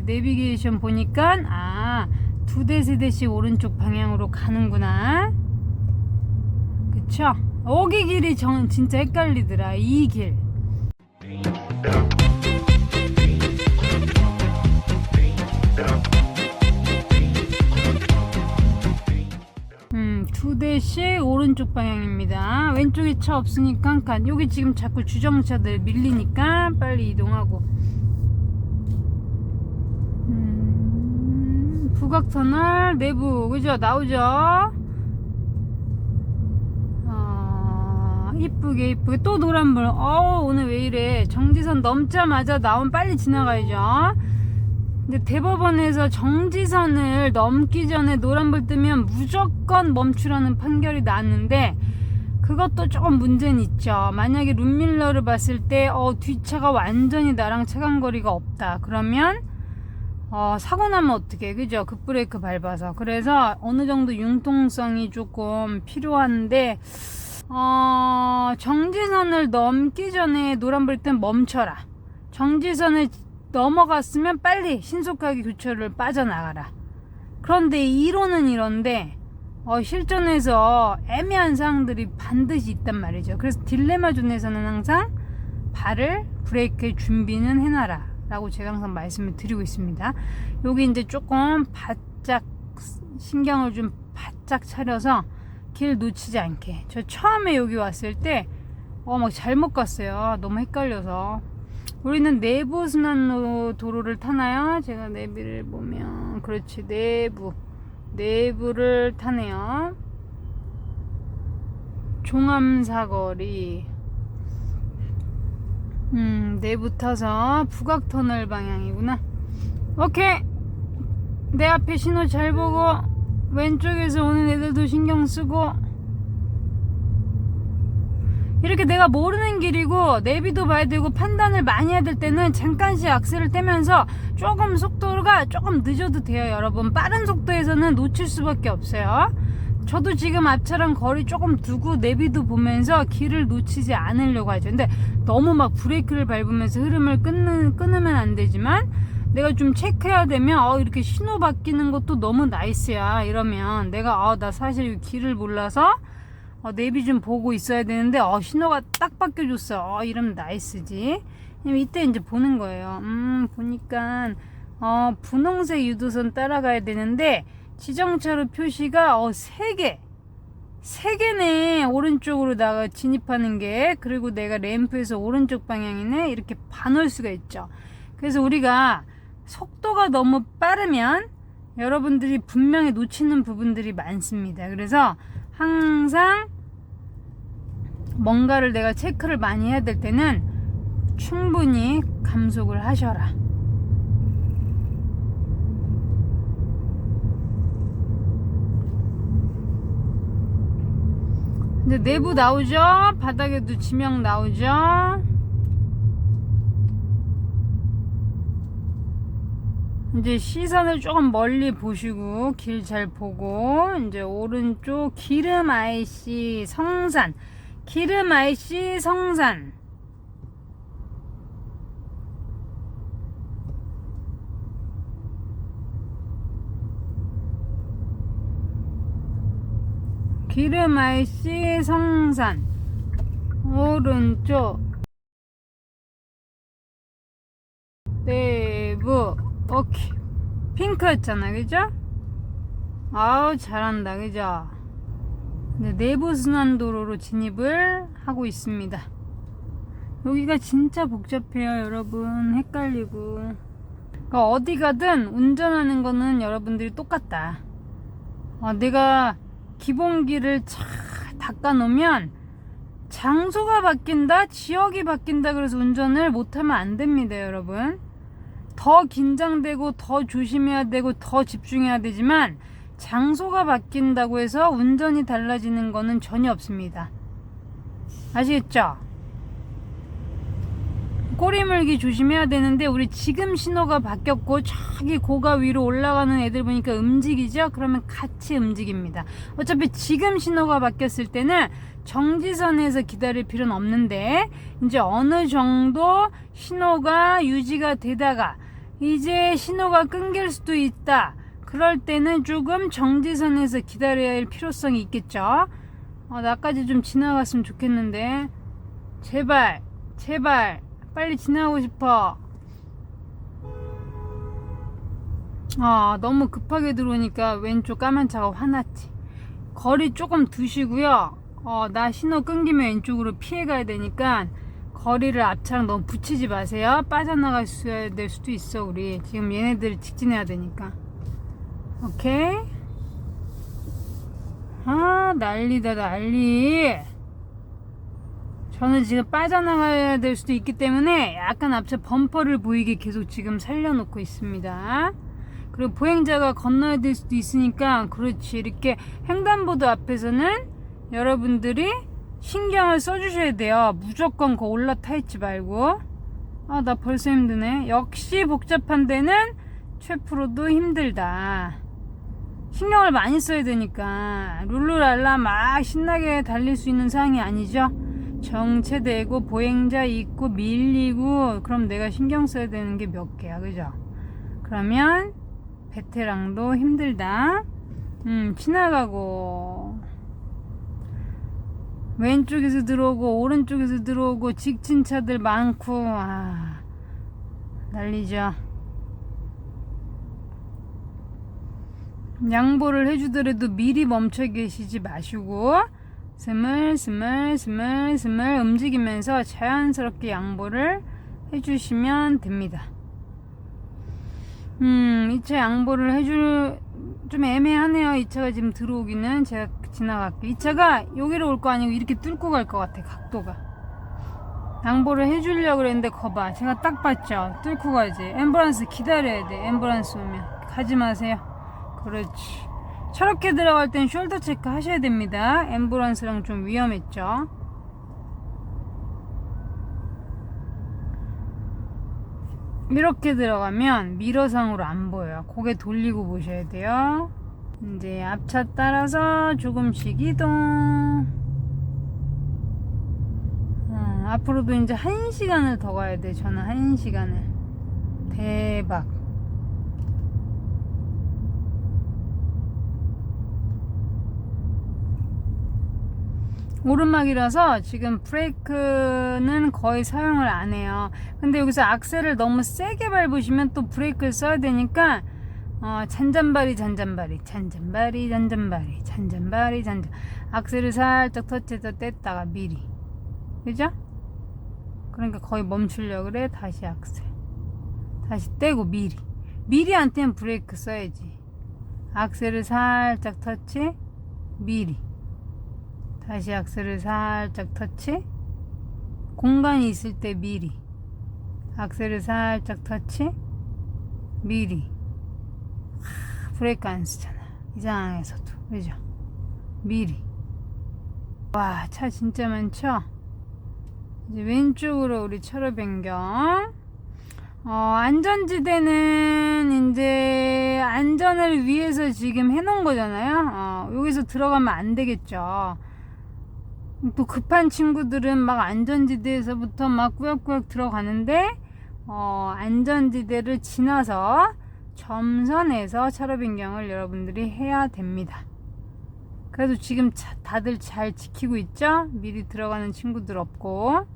내비게이션 보니까 아, 두 대 세 대씩 오른쪽 방향으로 가는구나. 그쵸? 여기 길이 전 진짜 헷갈리더라. 이 길. 음, 두 대씩 오른쪽 방향입니다. 왼쪽에 차 없으니까 간. 여기 지금 자꾸 주정차들 밀리니까 빨리 이동하고. 음, 북악터널 내부 그죠? 나오죠? 아, 이쁘게 이쁘게 또 노란불. 어 오늘 왜 이래? 정지선 넘자마자 나온 빨리 지나가야죠. 근데 대법원에서 정지선을 넘기 전에 노란불 뜨면 무조건 멈추라는 판결이 나왔는데 그것도 조금 문제는 있죠. 만약에 룸밀러를 봤을 때 어, 뒷차가 완전히 나랑 차간 거리가 없다. 그러면 어, 사고 나면 어떻게 그죠? 급브레이크 밟아서 그래서 어느 정도 융통성이 조금 필요한데 어, 정지선을 넘기 전에 노란불 땐 멈춰라. 정지선을 넘어갔으면 빨리 신속하게 교차를 빠져나가라. 그런데 이론은 이런데 어, 실전에서 애매한 사항들이 반드시 있단 말이죠. 그래서 딜레마 존에서는 항상 발을 브레이크 준비는 해놔라. 라고 제가 항상 말씀을 드리고 있습니다. 여기 이제 조금 바짝 신경을 좀 바짝 차려서 길 놓치지 않게. 저 처음에 여기 왔을 때, 어, 막 잘못 갔어요. 너무 헷갈려서. 우리는 내부 순환로 도로를 타나요? 제가 내비를 보면 그렇지 내부 내부를 타네요. 종암사거리 음 내부 타서 북악터널 방향이구나. 오케이. 내 앞에 신호 잘 보고 왼쪽에서 오는 애들도 신경 쓰고. 이렇게 내가 모르는 길이고 내비도 봐야 되고 판단을 많이 해야 될 때는 잠깐씩 악셀을 떼면서 조금 속도가 조금 늦어도 돼요 여러분. 빠른 속도에서는 놓칠 수밖에 없어요 저도 지금 앞차랑 거리 조금 두고 내비도 보면서 길을 놓치지 않으려고 하죠 근데 너무 막 브레이크를 밟으면서 흐름을 끊는, 끊으면 안 되지만 내가 좀 체크해야 되면 어 이렇게 신호 바뀌는 것도 너무 나이스야 이러면 내가 어 나 사실 길을 몰라서 어, 내비 좀 보고 있어야 되는데 어, 신호가 딱 바뀌어줬어. 어, 이러면 나이스지. 이때 이제 보는 거예요. 음 보니까 어, 분홍색 유도선 따라가야 되는데 지정차로 표시가 어, 3개. 3개네 오른쪽으로 나가 진입하는 게 그리고 내가 램프에서 오른쪽 방향이네 이렇게 반올 수가 있죠 그래서 우리가 속도가 너무 빠르면 여러분들이 분명히 놓치는 부분들이 많습니다 그래서 항상 뭔가를 내가 체크를 많이 해야 될 때는 충분히 감속을 하셔라. 근데 내부 나오죠? 바닥에도 지명 나오죠? 이제 시선을 조금 멀리 보시고 길 잘 보고 이제 오른쪽 기름 IC 성산 기름 IC 성산 기름 IC 성산 오른쪽 내부. 오케이. 핑크였잖아 그죠? 아우 잘한다 그죠? 네, 내부 순환도로로 진입을 하고 있습니다. 여기가 진짜 복잡해요 여러분. 헷갈리고. 그러니까 어디 가든 운전하는 거는 여러분들이 똑같다. 어, 내가 기본기를 잘 닦아 놓으면 장소가 바뀐다 지역이 바뀐다 그래서 운전을 못하면 안 됩니다 여러분 더 긴장되고 더 조심해야 되고 더 집중해야 되지만 장소가 바뀐다고 해서 운전이 달라지는 거는 전혀 없습니다. 아시겠죠? 꼬리 물기 조심해야 되는데 우리 지금 신호가 바뀌었고 저기 고가 위로 올라가는 애들 보니까 움직이죠? 그러면 같이 움직입니다. 어차피 지금 신호가 바뀌었을 때는 정지선에서 기다릴 필요는 없는데 이제 어느 정도 신호가 유지가 되다가 이제 신호가 끊길 수도 있다. 그럴 때는 조금 정지선에서 기다려야 할 필요성이 있겠죠. 어, 나까지 좀 지나갔으면 좋겠는데. 제발, 제발, 빨리 지나가고 싶어. 아, 너무 급하게 들어오니까 왼쪽 까만 차가 화났지. 거리 조금 두시고요. 어, 나 신호 끊기면 왼쪽으로 피해 가야 되니까 거리를 앞차랑 너무 붙이지 마세요. 빠져나갈 수 될 수도 있어, 우리. 지금 얘네들 직진해야 되니까. 오케이? 아, 난리다, 난리. 저는 지금 빠져나가야 될 수도 있기 때문에 약간 앞차 범퍼를 보이게 계속 지금 살려놓고 있습니다. 그리고 보행자가 건너야 될 수도 있으니까 그렇지 이렇게 횡단보도 앞에서는 여러분들이 신경을 써주셔야 돼요. 무조건 거 올라타 있지 말고. 아, 나 벌써 힘드네. 역시 복잡한 데는 최프로도 힘들다. 신경을 많이 써야 되니까 룰루랄라 막 신나게 달릴 수 있는 상황이 아니죠. 정체되고 보행자 있고 밀리고 그럼 내가 신경 써야 되는 게 몇 개야, 그죠? 그러면 베테랑도 힘들다. 음, 지나가고 왼쪽에서 들어오고 오른쪽에서 들어오고 직진 차들 많고 아 난리죠. 양보를 해주더라도 미리 멈춰 계시지 마시고 스물 스물 스물 스물 움직이면서 자연스럽게 양보를 해주시면 됩니다. 음, 이차 양보를 해줄 좀 애매하네요. 이 차가 지금 들어오기는 제가 지나갈게. 이 차가 여기로 올 거 아니고 이렇게 뚫고 갈 것 같아. 각도가. 양보를 해주려고 그랬는데 거봐. 제가 딱 봤죠. 뚫고 가지. 앰뷸런스 기다려야 돼. 앰뷸런스 오면 가지 마세요. 그렇지. 저렇게 들어갈 땐 숄더 체크 하셔야 됩니다. 앰뷸런스랑 좀 위험했죠. 이렇게 들어가면 미러상으로 안 보여요. 고개 돌리고 보셔야 돼요. 이제 앞차 따라서 조금씩 이동. 어, 앞으로도 이제 한 시간을 더 가야 돼. 저는 한 시간을. 대박. 오르막이라서 지금 브레이크는 거의 사용을 안 해요. 근데 여기서 악셀을 너무 세게 밟으시면 또 브레이크를 써야 되니까 어, 잔잔바리 잔잔바리 잔잔바리 잔잔바리 잔잔바리 잔잔 악셀을 살짝 터치해서 뗐다가 미리. 그죠? 그러니까 거의 멈추려 그래 다시 악셀. 다시 떼고 미리. 미리 안 떼면 브레이크 써야지. 악셀을 살짝 터치 미리 다시 악셀을 살짝 터치. 공간이 있을 때 미리. 악셀을 살짝 터치. 미리. 하, 브레이크 안 쓰잖아. 이 상황에서도 그죠? 미리. 와 차 진짜 많죠? 이제 왼쪽으로 우리 차로 변경. 어, 안전지대는 이제 안전을 위해서 지금 해놓은 거잖아요. 어, 여기서 들어가면 안 되겠죠 또 급한 친구들은 막 안전지대에서부터 막 꾸역꾸역 들어가는데 어, 안전지대를 지나서 점선에서 차로 변경을 여러분들이 해야 됩니다. 그래도 지금 차, 다들 잘 지키고 있죠? 미리 들어가는 친구들 없고.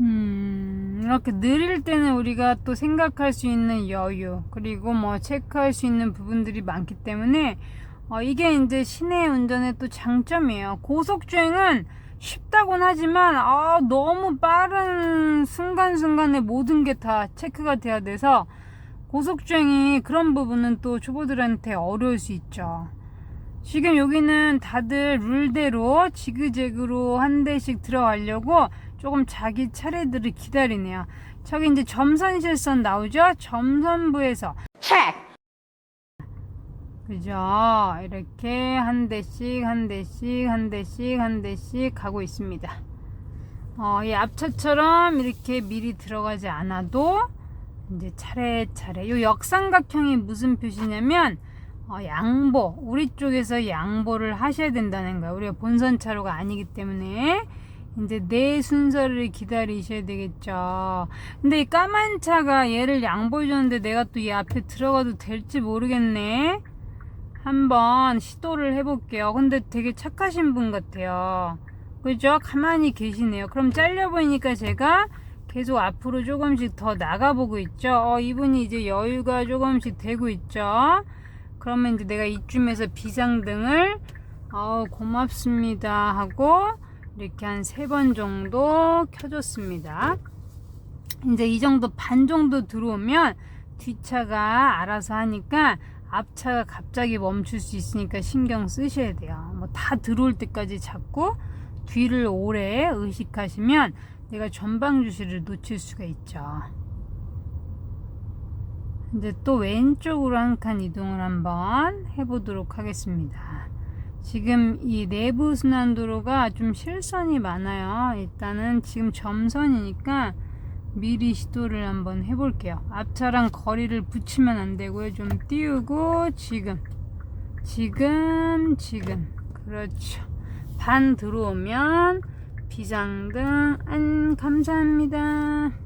음, 이렇게 느릴 때는 우리가 또 생각할 수 있는 여유, 그리고 뭐 체크할 수 있는 부분들이 많기 때문에 어, 이게 이제 시내 운전의 또 장점이에요. 고속주행은 쉽다곤 하지만 아, 너무 빠른 순간순간에 모든 게 다 체크가 돼야 돼서 고속주행이 그런 부분은 또 초보들한테 어려울 수 있죠. 지금 여기는 다들 룰대로 지그재그로 한 대씩 들어가려고 조금 자기 차례들을 기다리네요. 저기 이제 점선 실선 나오죠? 점선부에서 그죠? 이렇게 한 대씩, 한 대씩, 한 대씩, 한 대씩 가고 있습니다. 어, 이 앞차처럼 이렇게 미리 들어가지 않아도 이제 차례차례. 이 역삼각형이 무슨 표시냐면 어, 양보. 우리 쪽에서 양보를 하셔야 된다는 거예요. 우리가 본선 차로가 아니기 때문에 이제 내 순서를 기다리셔야 되겠죠. 근데 이 까만 차가 얘를 양보해줬는데 내가 또 이 앞에 들어가도 될지 모르겠네. 한번 시도를 해볼게요. 근데 되게 착하신 분 같아요. 그죠? 가만히 계시네요. 그럼 잘려 보이니까 제가 계속 앞으로 조금씩 더 나가보고 있죠. 어, 이분이 이제 여유가 조금씩 되고 있죠. 그러면 이제 내가 이쯤에서 비상등을 어, 고맙습니다 하고 이렇게 한 세 번 정도 켜줬습니다. 이제 이 정도 반 정도 들어오면 뒷차가 알아서 하니까 앞차가 갑자기 멈출 수 있으니까 신경 쓰셔야 돼요. 뭐 다 들어올 때까지 잡고 뒤를 오래 의식하시면 내가 전방 주시를 놓칠 수가 있죠. 이제 또 왼쪽으로 한 칸 이동을 한번 해보도록 하겠습니다. 지금 이 내부 순환도로가 좀 실선이 많아요. 일단은 지금 점선이니까 미리 시도를 한번 해볼게요. 앞차랑 거리를 붙이면 안 되고요. 좀 띄우고 지금, 지금, 지금. 그렇죠. 반 들어오면 비상등 안 감사합니다.